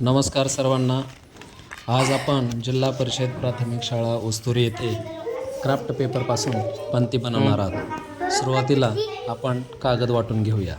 नमस्कार सर्वांना. आज आपण जिल्हा परिषद प्राथमिक शाळा उस्तुरी येथे क्राफ्ट पेपरपासून पंती बनवणार आहोत. सुरुवातीला आपण कागद वाटून घेऊया.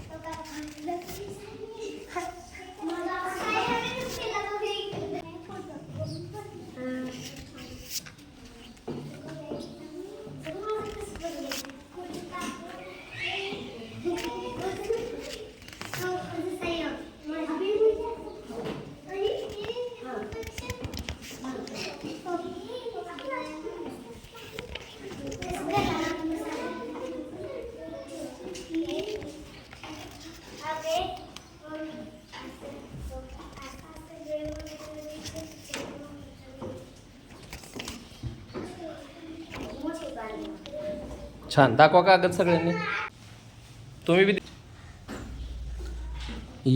छान. दाखवा कागद सगळ्यांनी? तुम्ही बी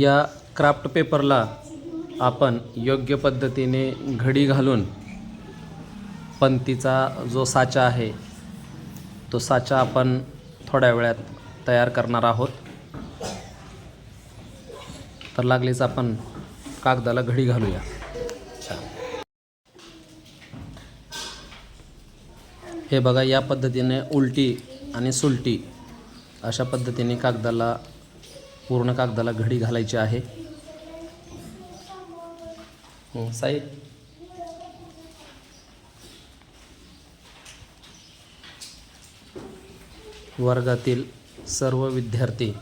या क्राफ्ट पेपरला आपण योग्य पद्धतीने घडी घालून पंतीचा जो साचा आहे तो साचा आपण थोड्या वेळात तयार करणार आहोत. तर लागलीच आपण कागदाला घडी घालूया छान हे बघा या पद्धतीने उलटी आणि सुलटी अशा पद्धतीने कागदाला पूर्ण कागदाला घडी घालायची आहे. हो, हं, साई वर्गातील सर्व विद्यार्थी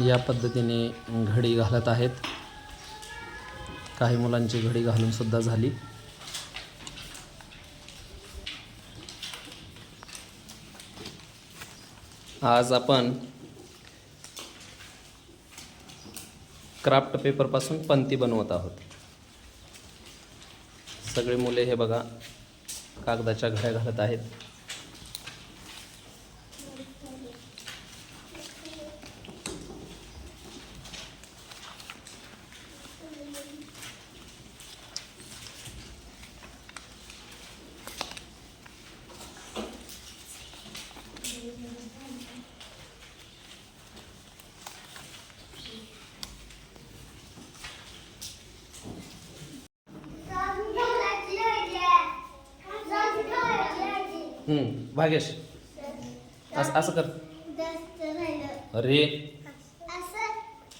या पद्धतीने घडी घालत आहेत. काही मुलांची घडी घालून सुद्धा झाली. आज आपण क्राफ्ट पेपरपासून पंती बनवत आहोत. सगळे मुले हे बघा कागदाच्या घड्या घालत आहेत. भाग्यश असं असं कर. अरे.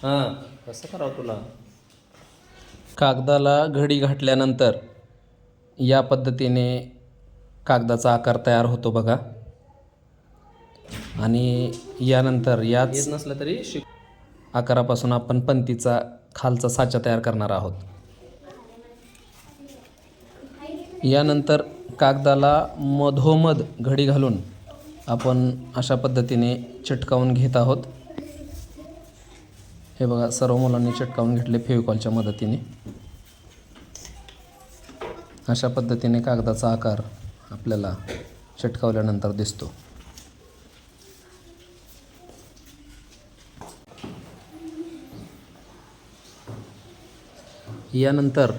हां कसं करावं तुला? कागदाला घडी घातल्यानंतर या पद्धतीने कागदाचा आकार तयार होतो बघा. आणि यानंतर याच नसलं तरी शिक आकारापासून आपण पंतीचा खालचा साचा तयार करणार आहोत. यानंतर कागदाला मधोमध घडी घालून आपण अशा पद्धतीने चिटकावून घेत आहोत. हे बघा सर्व मुलांनी चिटकावून घेतले फेविकॉलच्या मदतीने. अशा पद्धतीने कागदाचा आकार आपल्याला चिटकावल्यानंतर दिसतो. यानंतर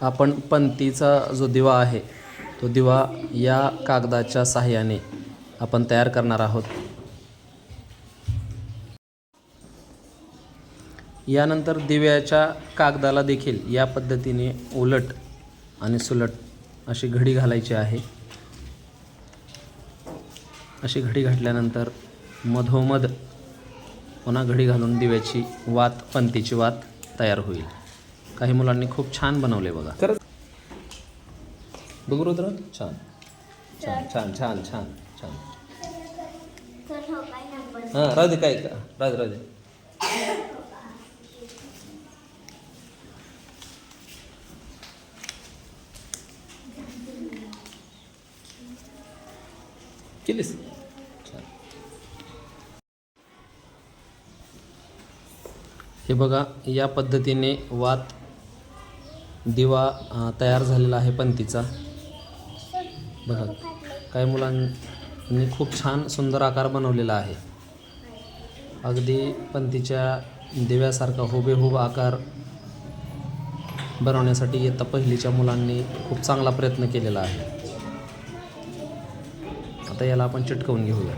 आपण पंतीचा जो दिवा आहे तो दिवा या कागदाच्या सहाय्याने आपण तयार करणार आहोत. यानंतर दिव्याच्या कागदाला देखील या पद्धतीने उलट आणि सुलट अशी घडी घालायची आहे. अशी घडी घातल्यानंतर मधोमध पुन्हा घडी घालून दिव्याची वात पंतीची वात तयार होईल. काही मुलांनी खूप छान बनवले बघा. बघू रुद्र छान छान छान छान छान. छान हां राहू दे काय का राहू राहू दे केलीस? हे बघा या पद्धतीने वात दिवा तयार झालेला आहे पंतीचा. बघा काही मुलांनी खूप छान सुंदर आकार बनवलेला आहे. अगदी पंतीच्या दिव्यासारखा हुबेहूब आकार बनवण्यासाठी इयत्ता पहिलीच्या मुलांनी खूप चांगला प्रयत्न केलेला आहे. आता याला आपण चिटकवून घेऊया.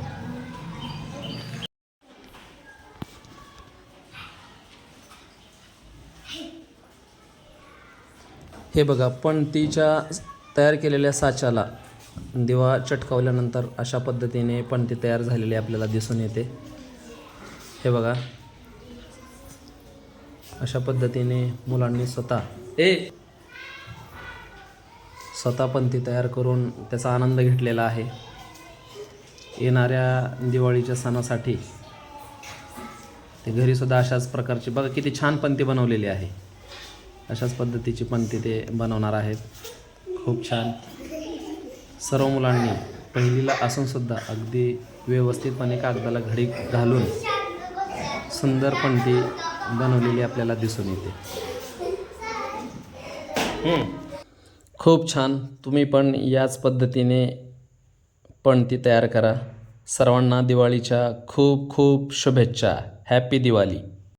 हे बघा पण तिच्या तयार केलेल्या साच्याला दिवा चटकावल्यानंतर अशा पद्धतीने पणती तयार झालेली आपल्याला दिसून येते. हे बघा. अशा पद्धतीने मुलांनी स्वतः ए! स्वतः पणती तयार करून त्याचा आनंद घेतलेला आहे. येणाऱ्या दिवाळीच्या सणासाठी ते घरीसुद्धा अशाच प्रकारची बघा किती छान पंती बनवलेली आहे. अशाच पद्धतीची पंती ते बनवणार आहेत. खूप छान. सर्व मुलांनी पहिलीला असूनसुद्धा अगदी व्यवस्थितपणे कागदाला घडी घालून सुंदर पंती बनवलेली आपल्याला दिसून येते. खूप छान. तुम्ही पण याच पद्धतीने पणती तयार करा. सर्वांना दिवाळीच्या खूप खूप शुभेच्छा. हॅपी दिवाळी.